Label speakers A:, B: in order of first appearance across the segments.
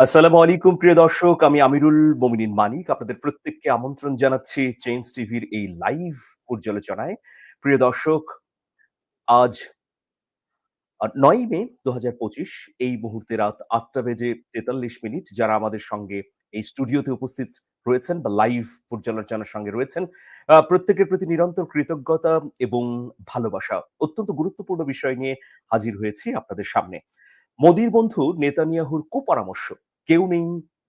A: আসসালামু আলাইকুম প্রিয় দর্শক আমি আমিরুল মোমিনিন মানিক আপনাদের প্রত্যেককে আমন্ত্রণ জানাচ্ছি চেঞ্জ টিভির এই লাইভ পর্যালোচনায় প্রিয় দর্শক আজ নয় মে দু এই মুহূর্তে রাত আটটা বেজে তেতাল্লিশ মিনিট যারা আমাদের সঙ্গে এই স্টুডিওতে উপস্থিত রয়েছেন বা লাইভ পর্যালোচনার সঙ্গে রয়েছেন প্রত্যেকের প্রতি নিরন্তর কৃতজ্ঞতা এবং ভালোবাসা অত্যন্ত গুরুত্বপূর্ণ বিষয় নিয়ে হাজির হয়েছি আপনাদের সামনে মোদীর বন্ধু নেতানিয়াহুর কুপরামর্শ কেউ নেই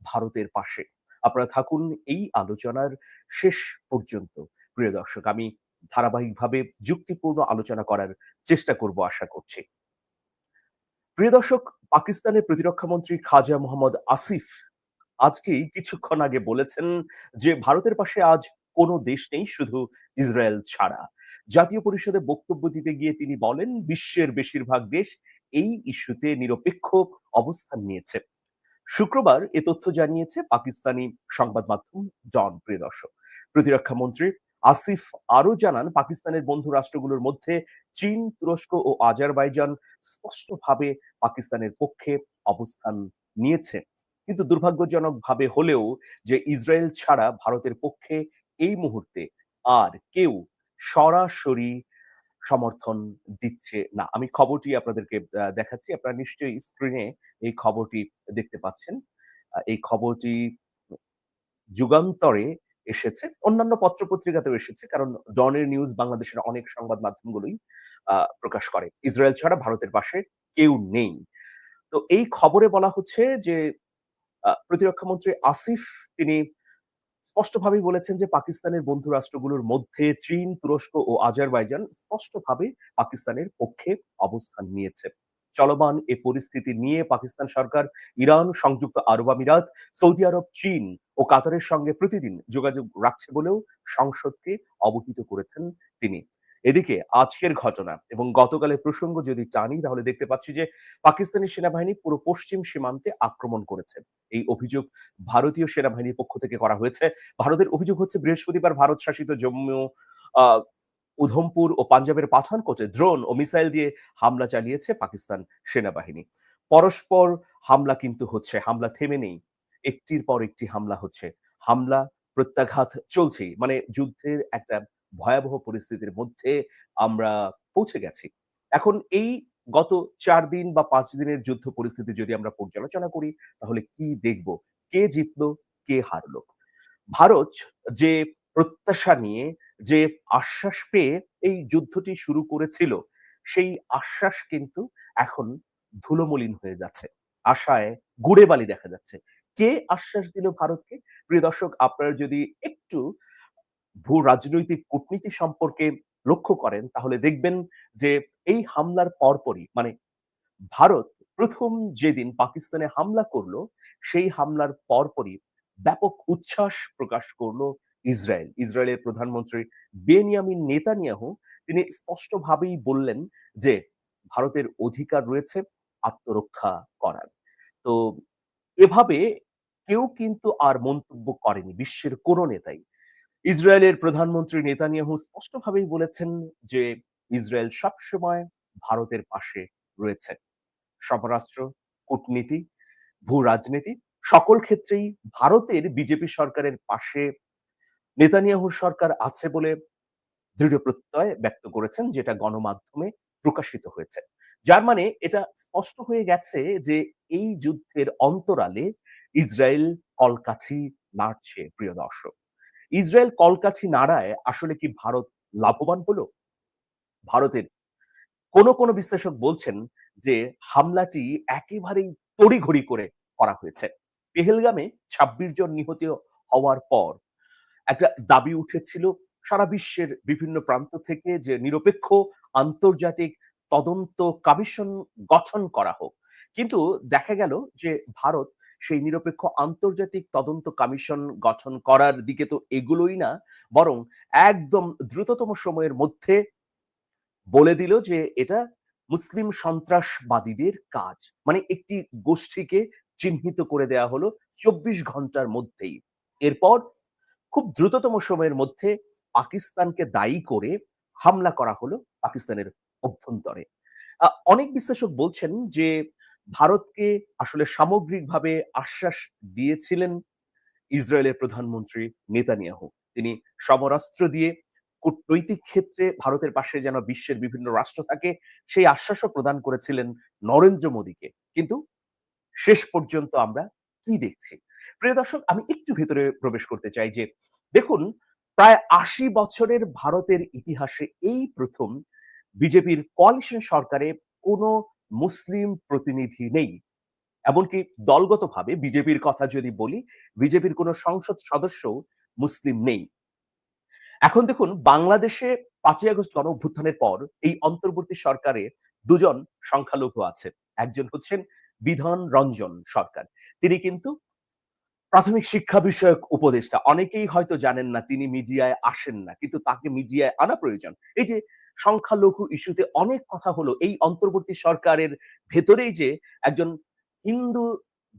A: ভারতের পাশে আপনারা থাকুন এই আলোচনার শেষ পর্যন্ত প্রিয় দর্শক আমি ধারাবাহিকভাবে যুক্তিপূর্ণ আলোচনা করার চেষ্টা করব আশা করছি প্রিয় দর্শক পাকিস্তানের প্রতিরক্ষা মন্ত্রী খাজা মোহাম্মদ আসিফ আজকেই কিছুক্ষণ আগে বলেছেন যে ভারতের পাশে আজ কোনো দেশ নেই শুধু ইসরায়েল ছাড়া জাতীয় পরিষদে বক্তব্য দিতে গিয়ে তিনি বলেন বিশ্বের বেশিরভাগ দেশ এই ইস্যুতে নিরপেক্ষ অবস্থান নিয়েছে শুক্রবার এ তথ্য জানিয়েছে পাকিস্তানি সংবাদ মাধ্যম জন প্রিয়দর্শক দর্শক প্রতিরক্ষা মন্ত্রী আসিফ আরও জানান পাকিস্তানের বন্ধু রাষ্ট্রগুলোর মধ্যে চীন তুরস্ক ও আজারবাইজান স্পষ্টভাবে পাকিস্তানের পক্ষে অবস্থান নিয়েছে কিন্তু দুর্ভাগ্যজনকভাবে হলেও যে ইসরায়েল ছাড়া ভারতের পক্ষে এই মুহূর্তে আর কেউ সরাসরি সমর্থন দিচ্ছে না আমি খবরটি আপনাদেরকে দেখাচ্ছি আপনারা নিশ্চয়ই স্ক্রিনে এই খবরটি দেখতে পাচ্ছেন এই খবরটি যুগান্তরে এসেছে অন্যান্য পত্রপত্রিকাতেও এসেছে কারণ ডনের নিউজ বাংলাদেশের অনেক সংবাদ মাধ্যমগুলোই প্রকাশ করে ইসরায়েল ছাড়া ভারতের পাশে কেউ নেই তো এই খবরে বলা হচ্ছে যে প্রতিরক্ষা মন্ত্রী আসিফ তিনি স্পষ্টভাবেই বলেছেন যে পাকিস্তানের বন্ধু রাষ্ট্রগুলোর মধ্যে চীন তুরস্ক ও আজারবাইজান স্পষ্টভাবে পাকিস্তানের পক্ষে অবস্থান নিয়েছে চলমান এ পরিস্থিতি নিয়ে পাকিস্তান সরকার ইরান সংযুক্ত আরব আমিরাত সৌদি আরব চীন ও কাতারের সঙ্গে প্রতিদিন যোগাযোগ রাখছে বলেও সংসদকে অবহিত করেছেন তিনি এদিকে আজকের ঘটনা এবং গতকালের প্রসঙ্গ যদি জানি তাহলে দেখতে পাচ্ছি যে পাকিস্তানি সেনাবাহিনী পুরো পশ্চিম সীমান্তে আক্রমণ করেছে এই অভিযোগ ভারতীয় সেনাবাহিনীর পক্ষ থেকে করা হয়েছে ভারতের অভিযোগ হচ্ছে বৃহস্পতিবার ভারত শাসিত জম্মু উধমপুর ও পাঞ্জাবের পাঠানকোটে ড্রোন ও মিসাইল দিয়ে হামলা চালিয়েছে পাকিস্তান সেনাবাহিনী পরস্পর হামলা কিন্তু হচ্ছে হামলা থেমে নেই একটির পর একটি হামলা হচ্ছে হামলা প্রত্যাঘাত চলছে মানে যুদ্ধের একটা ভয়াবহ পরিস্থিতির মধ্যে আমরা পৌঁছে গেছি এখন এই গত চার দিন বা পাঁচ দিনের যুদ্ধ পরিস্থিতি যদি আমরা পর্যালোচনা করি তাহলে কি দেখব কে জিতল কে হারল ভারত যে প্রত্যাশা নিয়ে যে আশ্বাস পেয়ে এই যুদ্ধটি শুরু করেছিল সেই আশ্বাস কিন্তু এখন ধুলোমলিন হয়ে যাচ্ছে আশায় গুড়ে বালি দেখা যাচ্ছে কে আশ্বাস দিল ভারতকে প্রিয় দর্শক আপনারা যদি একটু ভূ রাজনৈতিক কূটনীতি সম্পর্কে লক্ষ্য করেন তাহলে দেখবেন যে এই হামলার পরপরই মানে ভারত প্রথম যেদিন পাকিস্তানে হামলা করলো সেই হামলার পরপরই ব্যাপক উচ্ছ্বাস প্রকাশ করলো ইসরায়েল ইসরায়েলের প্রধানমন্ত্রী বেনিয়ামিন নেতানিয়াহু তিনি স্পষ্টভাবেই বললেন যে ভারতের অধিকার রয়েছে আত্মরক্ষা করার তো এভাবে কেউ কিন্তু আর মন্তব্য করেনি বিশ্বের কোনো নেতাই ইসরায়েলের প্রধানমন্ত্রী নেতানিয়াহু স্পষ্টভাবেই বলেছেন যে ইসরায়েল সবসময় ভারতের পাশে রয়েছে সমরাষ্ট্র কূটনীতি ভূ রাজনীতি সকল ক্ষেত্রেই ভারতের বিজেপি সরকারের পাশে নেতানিয়াহু সরকার আছে বলে দৃঢ় প্রত্যয় ব্যক্ত করেছেন যেটা গণমাধ্যমে প্রকাশিত হয়েছে যার মানে এটা স্পষ্ট হয়ে গেছে যে এই যুদ্ধের অন্তরালে ইসরায়েল কলকাছি নাড়ছে প্রিয় দর্শক ইসরায়েল কলকাছি নাড়ায় আসলে কি ভারত লাভবান হলো ভারতের কোন কোন বিশ্লেষক বলছেন যে হামলাটি একেবারেই তড়িঘড়ি করে করা হয়েছে পেহেলগামে ছাব্বিশ জন নিহত হওয়ার পর একটা দাবি উঠেছিল সারা বিশ্বের বিভিন্ন প্রান্ত থেকে যে নিরপেক্ষ আন্তর্জাতিক তদন্ত কমিশন গঠন করা হোক কিন্তু দেখা গেল যে ভারত সেই নিরপেক্ষ আন্তর্জাতিক তদন্ত কমিশন গঠন করার দিকে তো এগুলোই না বরং একদম দ্রুততম সময়ের মধ্যে বলে দিল যে এটা মুসলিম সন্ত্রাসবাদীদের কাজ মানে একটি গোষ্ঠীকে চিহ্নিত করে দেয়া হলো চব্বিশ ঘন্টার মধ্যেই এরপর খুব দ্রুততম সময়ের মধ্যে পাকিস্তানকে দায়ী করে হামলা করা হলো পাকিস্তানের অভ্যন্তরে অনেক বিশ্লেষক বলছেন যে ভারতকে আসলে সামগ্রিকভাবে আশ্বাস দিয়েছিলেন ইসরায়েলের প্রধানমন্ত্রী নেতানিয়াহু তিনি সমরাস্ত্র দিয়ে কূটনৈতিক ক্ষেত্রে ভারতের পাশে যেন বিশ্বের বিভিন্ন রাষ্ট্র থাকে সেই আশ্বাসও প্রদান করেছিলেন নরেন্দ্র মোদীকে কিন্তু শেষ পর্যন্ত আমরা কি দেখছি প্রিয় দর্শক আমি একটু ভেতরে প্রবেশ করতে চাই যে দেখুন প্রায় আশি বছরের ভারতের ইতিহাসে এই প্রথম বিজেপির কোয়ালিশন সরকারে কোনো মুসলিম প্রতিনিধি নেই এমনকি দলগতভাবে বিজেপির কথা যদি বলি বিজেপির কোনো সংসদ সদস্য মুসলিম নেই এখন দেখুন বাংলাদেশে পাঁচই আগস্ট গণ অভ্যুত্থানের পর এই অন্তর্বর্তী সরকারে দুজন সংখ্যালঘু আছে একজন হচ্ছেন বিধান রঞ্জন সরকার তিনি কিন্তু প্রাথমিক শিক্ষা বিষয়ক উপদেষ্টা অনেকেই হয়তো জানেন না তিনি মিডিয়ায় আসেন না কিন্তু তাকে মিডিয়ায় আনা প্রয়োজন এই যে সংখ্যালঘু ইস্যুতে অনেক কথা হলো এই অন্তর্বর্তী সরকারের ভেতরেই যে একজন হিন্দু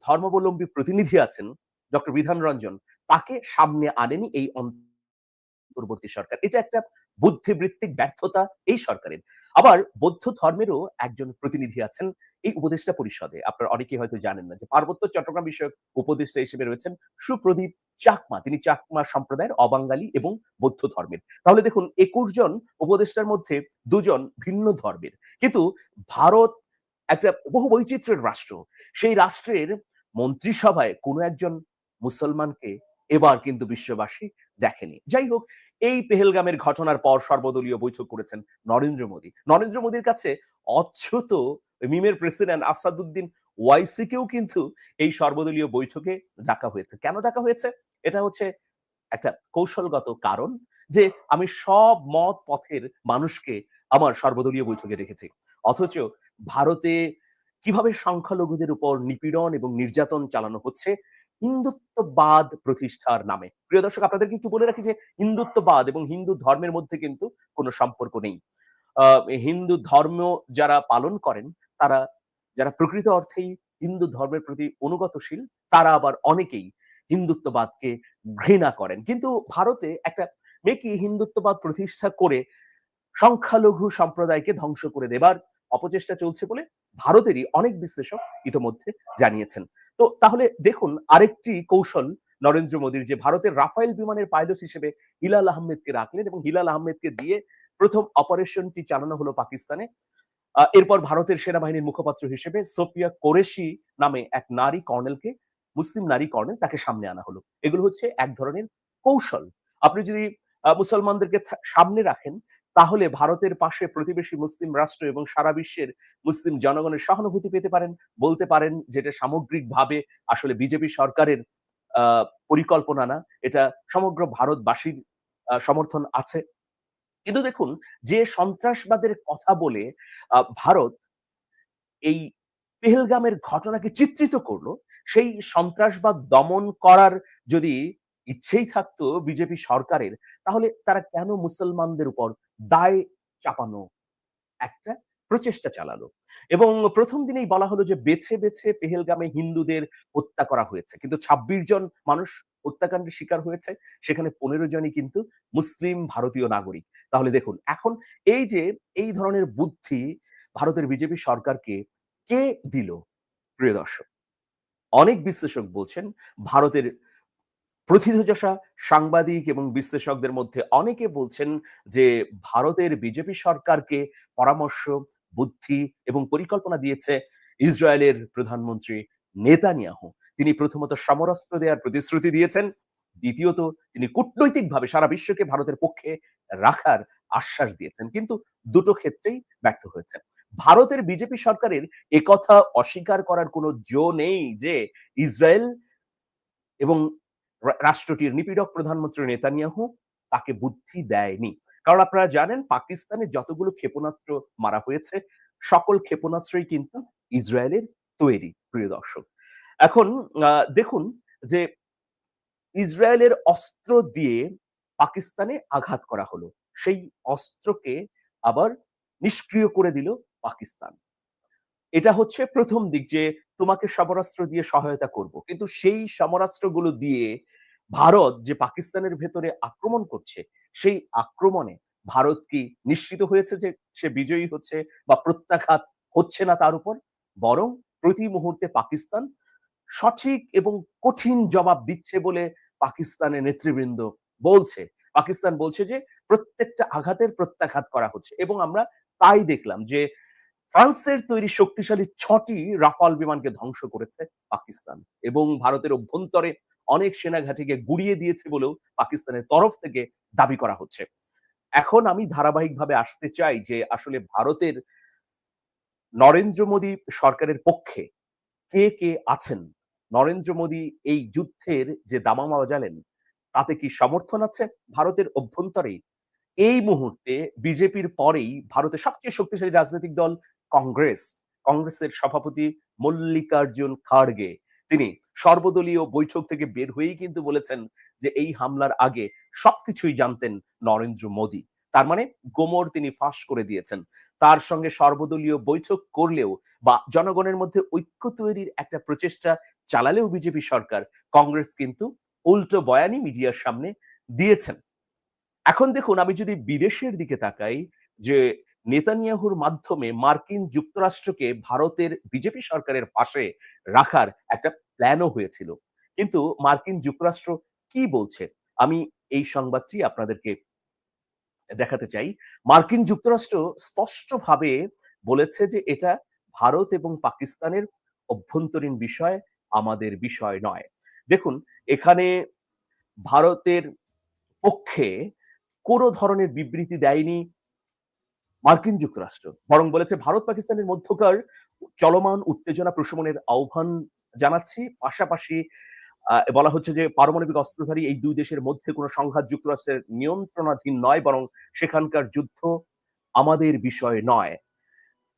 A: ধর্মাবলম্বী প্রতিনিধি আছেন ডক্টর বিধান রঞ্জন তাকে সামনে আনেনি এই অন্তর্বর্তী সরকার এটা একটা বুদ্ধিবৃত্তিক ব্যর্থতা এই সরকারের আবার বৌদ্ধ ধর্মেরও একজন প্রতিনিধি আছেন এই উপদেষ্টা পরিষদে আপনারা অনেকেই হয়তো জানেন না যে পার্বত্য চট্টগ্রাম বিষয়ক উপদেষ্টা হিসেবে রয়েছেন সুপ্রদীপ চাকমা তিনি চাকমা সম্প্রদায়ের অবাঙ্গালী এবং বৌদ্ধ ধর্মের তাহলে দেখুন একুশ জন উপদেষ্টার মধ্যে দুজন ভিন্ন ধর্মের কিন্তু ভারত একটা বহু বৈচিত্র্যের রাষ্ট্র সেই রাষ্ট্রের মন্ত্রিসভায় কোনো একজন মুসলমানকে এবার কিন্তু বিশ্ববাসী দেখেনি যাই হোক এই পেহেলগামের ঘটনার পর সর্বদলীয় বৈঠক করেছেন নরেন্দ্র মোদী নরেন্দ্র মোদীর কাছে অচ্ছত মিমের প্রেসিডেন্ট আসাদুদ্দিন ওয়াইসিকেও কিন্তু এই সর্বদলীয় বৈঠকে ডাকা হয়েছে কেন ডাকা হয়েছে এটা হচ্ছে একটা কৌশলগত কারণ যে আমি সব মত পথের মানুষকে আমার সর্বদলীয় বৈঠকে রেখেছি অথচ ভারতে কিভাবে সংখ্যালঘুদের উপর নিপীড়ন এবং নির্যাতন চালানো হচ্ছে হিন্দুত্ববাদ প্রতিষ্ঠার নামে প্রিয় দর্শক আপনাদের কিন্তু বলে রাখি যে হিন্দুত্ববাদ এবং হিন্দু ধর্মের মধ্যে কিন্তু কোনো সম্পর্ক নেই হিন্দু ধর্ম যারা পালন করেন তারা যারা প্রকৃত অর্থেই হিন্দু ধর্মের প্রতি অনুগতশীল তারা আবার অনেকেই হিন্দুত্ববাদকে ঘৃণা করেন কিন্তু ভারতে একটা মেকি হিন্দুত্ববাদ প্রতিষ্ঠা করে সংখ্যালঘু সম্প্রদায়কে ধ্বংস করে দেবার অপচেষ্টা চলছে বলে ভারতেরই অনেক বিশ্লেষক ইতিমধ্যে জানিয়েছেন তো তাহলে দেখুন আরেকটি কৌশল নরেন্দ্র মোদীর যে ভারতের রাফায়েল বিমানের পাইলট হিসেবে হিলাল আহমেদকে রাখলেন এবং হিলাল আহমেদকে দিয়ে প্রথম অপারেশনটি চালানো হলো পাকিস্তানে এরপর ভারতের সেনাবাহিনীর মুখপাত্র হিসেবে সোফিয়া কোরেশি নামে এক নারী কর্নেলকে মুসলিম নারী কর্নেল তাকে সামনে আনা হলো এগুলো হচ্ছে এক ধরনের কৌশল আপনি যদি মুসলমানদেরকে সামনে রাখেন তাহলে ভারতের পাশে প্রতিবেশী মুসলিম রাষ্ট্র এবং সারা বিশ্বের মুসলিম জনগণের সহানুভূতি পেতে পারেন বলতে পারেন যেটা সামগ্রিকভাবে আসলে বিজেপি সরকারের পরিকল্পনা না এটা সমগ্র ভারতবাসীর সমর্থন আছে কিন্তু দেখুন যে সন্ত্রাসবাদের কথা বলে ভারত এই পেহেলগামের ঘটনাকে চিত্রিত করলো সেই সন্ত্রাসবাদ দমন করার যদি ইচ্ছেই থাকতো বিজেপি সরকারের তাহলে তারা কেন মুসলমানদের উপর দায় চাপানো একটা প্রচেষ্টা চালালো এবং প্রথম দিনেই বলা হলো যে বেছে বেছে পেহেলগামে হিন্দুদের হত্যা করা হয়েছে কিন্তু ২৬ জন মানুষ হত্যাকাণ্ডের শিকার হয়েছে সেখানে পনেরো জনই কিন্তু মুসলিম ভারতীয় নাগরিক তাহলে দেখুন এখন এই যে এই ধরনের বুদ্ধি ভারতের বিজেপি সরকারকে কে দিল প্রিয় দর্শক অনেক বিশ্লেষক বলছেন ভারতের প্রথিতযশা সাংবাদিক এবং বিশ্লেষকদের মধ্যে অনেকে বলছেন যে ভারতের বিজেপি সরকারকে পরামর্শ বুদ্ধি এবং পরিকল্পনা দিয়েছে ইসরায়েলের প্রধানমন্ত্রী নেতানিয়াহু তিনি প্রথমত সমরাস্ত্র দেওয়ার প্রতিশ্রুতি দিয়েছেন দ্বিতীয়ত তিনি কূটনৈতিকভাবে সারা বিশ্বকে ভারতের পক্ষে রাখার আশ্বাস দিয়েছেন কিন্তু দুটো ক্ষেত্রেই ব্যর্থ হয়েছেন ভারতের বিজেপি সরকারের একথা অস্বীকার করার কোনো জো নেই যে ইসরায়েল এবং রাষ্ট্রটির নিপীড়ক প্রধানমন্ত্রী নেতানিয়াহু তাকে বুদ্ধি দেয়নি কারণ আপনারা জানেন পাকিস্তানে যতগুলো ক্ষেপণাস্ত্র মারা হয়েছে সকল ক্ষেপণাস্ত্রই কিন্তু ইসরায়েলের তৈরি প্রিয় দর্শক এখন দেখুন যে ইসরায়েলের অস্ত্র দিয়ে পাকিস্তানে আঘাত করা হলো সেই অস্ত্রকে আবার নিষ্ক্রিয় করে দিল পাকিস্তান এটা হচ্ছে প্রথম দিক যে তোমাকে সমরাস্ত্র দিয়ে সহায়তা করব কিন্তু সেই সমরাস্ত্রগুলো দিয়ে ভারত যে পাকিস্তানের ভেতরে আক্রমণ করছে সেই আক্রমণে ভারত কি নিশ্চিত হয়েছে যে সে বিজয়ী হচ্ছে বা প্রত্যাঘাত হচ্ছে না তার উপর বরং প্রতি মুহূর্তে পাকিস্তান সঠিক এবং কঠিন জবাব দিচ্ছে বলে পাকিস্তানের নেতৃবৃন্দ বলছে পাকিস্তান বলছে যে প্রত্যেকটা আঘাতের প্রত্যাঘাত করা হচ্ছে এবং আমরা তাই দেখলাম যে ফ্রান্সের তৈরি শক্তিশালী ছটি রাফাল বিমানকে ধ্বংস করেছে পাকিস্তান এবং ভারতের অভ্যন্তরে অনেক সেনা ঘাঁটিকে গুড়িয়ে দিয়েছে বলেও পাকিস্তানের তরফ থেকে দাবি করা হচ্ছে এখন আমি ধারাবাহিকভাবে আসতে চাই যে আসলে ভারতের নরেন্দ্র মোদী সরকারের পক্ষে কে কে আছেন নরেন্দ্র মোদী এই যুদ্ধের যে দামামা বাজালেন তাতে কি সমর্থন আছে ভারতের অভ্যন্তরে এই মুহূর্তে বিজেপির পরেই ভারতের সবচেয়ে শক্তিশালী রাজনৈতিক দল কংগ্রেস কংগ্রেসের সভাপতি মল্লিকার্জুন খাড়গে তিনি সর্বদলীয় বৈঠক থেকে বের হয়েই কিন্তু বলেছেন যে এই হামলার আগে সবকিছুই জানতেন নরেন্দ্র মোদী তার মানে গোমর তিনি ফাঁস করে দিয়েছেন তার সঙ্গে সর্বদলীয় বৈঠক করলেও বা জনগণের মধ্যে ঐক্য তৈরির একটা প্রচেষ্টা চালালেও বিজেপি সরকার কংগ্রেস কিন্তু উল্টো বয়ানি মিডিয়ার সামনে দিয়েছেন এখন দেখুন আমি যদি বিদেশের দিকে তাকাই যে নেতানিয়াহুর মাধ্যমে মার্কিন যুক্তরাষ্ট্রকে ভারতের বিজেপি সরকারের পাশে রাখার একটা প্ল্যানও হয়েছিল কিন্তু মার্কিন যুক্তরাষ্ট্র কি বলছে আমি এই সংবাদটি আপনাদেরকে দেখাতে চাই মার্কিন যুক্তরাষ্ট্র স্পষ্টভাবে বলেছে যে এটা ভারত এবং পাকিস্তানের অভ্যন্তরীণ বিষয় আমাদের বিষয় নয় দেখুন এখানে ভারতের পক্ষে কোনো ধরনের বিবৃতি দেয়নি মার্কিন যুক্তরাষ্ট্র বরং বলেছে ভারত পাকিস্তানের মধ্যকার চলমান উত্তেজনা প্রশমনের আহ্বান জানাচ্ছি পাশাপাশি বলা হচ্ছে যে পারমাণবিক অস্ত্রধারী এই দুই দেশের মধ্যে কোনো সংঘাত যুক্তরাষ্ট্রের নিয়ন্ত্রণাধীন নয় বরং সেখানকার যুদ্ধ আমাদের বিষয় নয়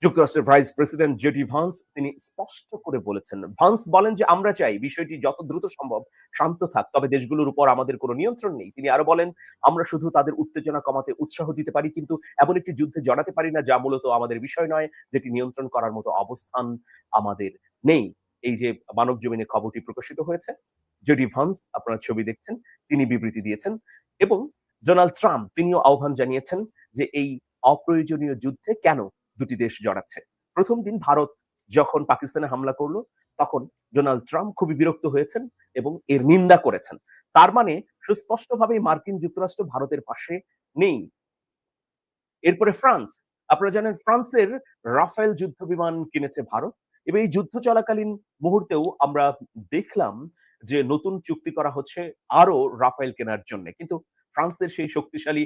A: যুক্তরাষ্ট্রের ভাইস প্রেসিডেন্ট জেডি ভান্স তিনি স্পষ্ট করে বলেছেন ভান্স বলেন যে আমরা চাই বিষয়টি যত দ্রুত সম্ভব শান্ত থাক তবে দেশগুলোর উপর আমাদের কোনো নিয়ন্ত্রণ নেই তিনি আরো বলেন আমরা শুধু তাদের উত্তেজনা কমাতে উৎসাহ দিতে পারি কিন্তু এমন একটি যুদ্ধে জড়াতে পারি না যা মূলত আমাদের বিষয় নয় যেটি নিয়ন্ত্রণ করার মতো অবস্থান আমাদের নেই এই যে মানব জমিনে খবরটি প্রকাশিত হয়েছে জেডি ভান্স আপনার ছবি দেখছেন তিনি বিবৃতি দিয়েছেন এবং ডোনাল্ড ট্রাম্প তিনিও আহ্বান জানিয়েছেন যে এই অপ্রয়োজনীয় যুদ্ধে কেন দুটি দেশ জড়াচ্ছে প্রথম দিন ভারত যখন পাকিস্তানে হামলা করলো তখন ডোনাল্ড ট্রাম্প খুবই বিরক্ত হয়েছেন এবং এর নিন্দা করেছেন তার মানে সুস্পষ্টভাবে মার্কিন যুক্তরাষ্ট্র ভারতের পাশে নেই এরপরে ফ্রান্স আপনারা জানেন ফ্রান্সের রাফেল যুদ্ধ বিমান কিনেছে ভারত এবং এই যুদ্ধ চলাকালীন মুহূর্তেও আমরা দেখলাম যে নতুন চুক্তি করা হচ্ছে আরো রাফেল কেনার জন্য কিন্তু ফ্রান্সের সেই শক্তিশালী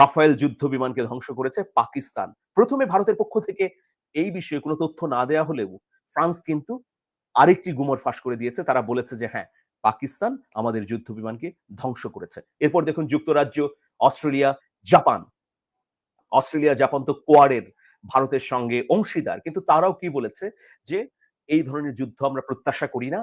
A: রাফায়েল যুদ্ধ বিমানকে ধ্বংস করেছে পাকিস্তান প্রথমে ভারতের পক্ষ থেকে এই বিষয়ে কোনো তথ্য না দেয়া হলেও ফ্রান্স কিন্তু আরেকটি গুমর ফাঁস করে দিয়েছে তারা বলেছে যে হ্যাঁ পাকিস্তান আমাদের যুদ্ধ বিমানকে ধ্বংস করেছে এরপর দেখুন যুক্তরাজ্য অস্ট্রেলিয়া জাপান অস্ট্রেলিয়া জাপান তো কোয়ারের ভারতের সঙ্গে অংশীদার কিন্তু তারাও কি বলেছে যে এই ধরনের যুদ্ধ আমরা প্রত্যাশা করি না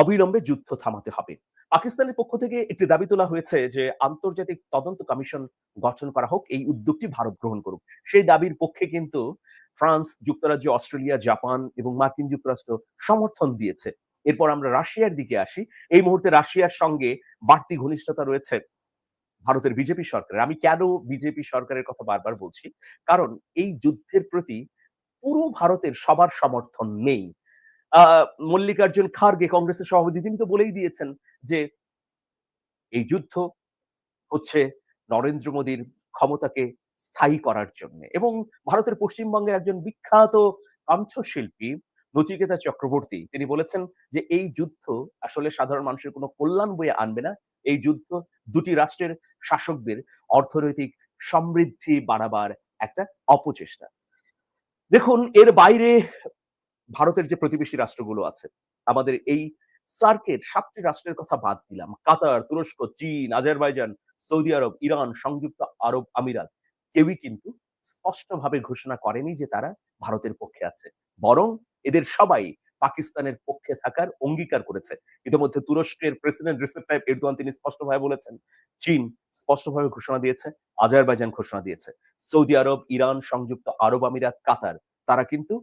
A: অবিলম্বে যুদ্ধ থামাতে হবে পাকিস্তানের পক্ষ থেকে একটি দাবি তোলা হয়েছে যে আন্তর্জাতিক তদন্ত কমিশন গঠন করা হোক এই উদ্যোগটি ভারত গ্রহণ করুক সেই দাবির পক্ষে কিন্তু ফ্রান্স যুক্তরাজ্য অস্ট্রেলিয়া জাপান এবং মার্কিন যুক্তরাষ্ট্র সমর্থন দিয়েছে এরপর আমরা রাশিয়ার দিকে আসি এই মুহূর্তে রাশিয়ার সঙ্গে বাড়তি ঘনিষ্ঠতা রয়েছে ভারতের বিজেপি সরকারের আমি কেন বিজেপি সরকারের কথা বারবার বলছি কারণ এই যুদ্ধের প্রতি পুরো ভারতের সবার সমর্থন নেই মল্লিকার্জুন খার্গে কংগ্রেসের সভাপতি তিনি তো বলেই দিয়েছেন যে এই যুদ্ধ হচ্ছে নরেন্দ্র মোদীর ক্ষমতাকে স্থায়ী করার জন্য এবং ভারতের পশ্চিমবঙ্গের একজন বিখ্যাত কাঞ্চ শিল্পী নচিকেতা চক্রবর্তী তিনি বলেছেন যে এই যুদ্ধ আসলে সাধারণ মানুষের কোনো কল্যাণ বয়ে আনবে না এই যুদ্ধ দুটি রাষ্ট্রের শাসকদের অর্থনৈতিক সমৃদ্ধি বাড়াবার একটা অপচেষ্টা দেখুন এর বাইরে ভারতের যে প্রতিবেশী রাষ্ট্রগুলো আছে আমাদের এই সার্কের সাতটি রাষ্ট্রের কথা বাদ দিলাম কাতার তুরস্ক চীন আজারবাইজান সৌদি আরব ইরান সংযুক্ত আরব আমিরাত কেউই কিন্তু স্পষ্টভাবে ঘোষণা করেনি যে তারা ভারতের পক্ষে আছে বরং এদের সবাই পাকিস্তানের পক্ষে থাকার অঙ্গীকার করেছে ইতিমধ্যে তুরস্কের প্রেসিডেন্ট রিসেপ তাইপ এরদোয়ান তিনি স্পষ্টভাবে বলেছেন চীন স্পষ্টভাবে ঘোষণা দিয়েছে আজারবাইজান ঘোষণা দিয়েছে সৌদি আরব ইরান সংযুক্ত আরব আমিরাত কাতার তারা কিন্তু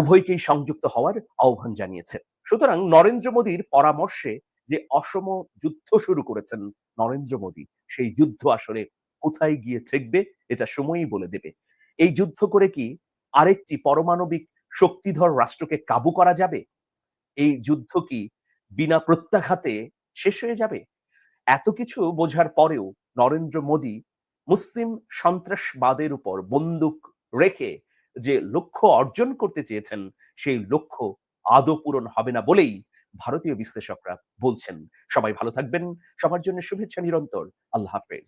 A: উভয়কেই সংযুক্ত হওয়ার আহ্বান জানিয়েছে সুতরাং নরেন্দ্র মোদীর পরামর্শে যে অসম যুদ্ধ শুরু করেছেন নরেন্দ্র মোদী সেই যুদ্ধ আসলে কোথায় গিয়ে ছেকবে এটা সময়ই বলে দেবে এই যুদ্ধ করে কি আরেকটি পারমাণবিক শক্তিধর রাষ্ট্রকে কাবু করা যাবে এই যুদ্ধ কি বিনা প্রত্যাঘাতে শেষ হয়ে যাবে এত কিছু বোঝার পরেও নরেন্দ্র মোদী মুসলিম সন্ত্রাসবাদের উপর বন্দুক রেখে যে লক্ষ্য অর্জন করতে চেয়েছেন সেই লক্ষ্য আদৌ পূরণ হবে না বলেই ভারতীয় বিশ্লেষকরা বলছেন সবাই ভালো থাকবেন সবার জন্য শুভেচ্ছা নিরন্তর আল্লাহ হাফেজ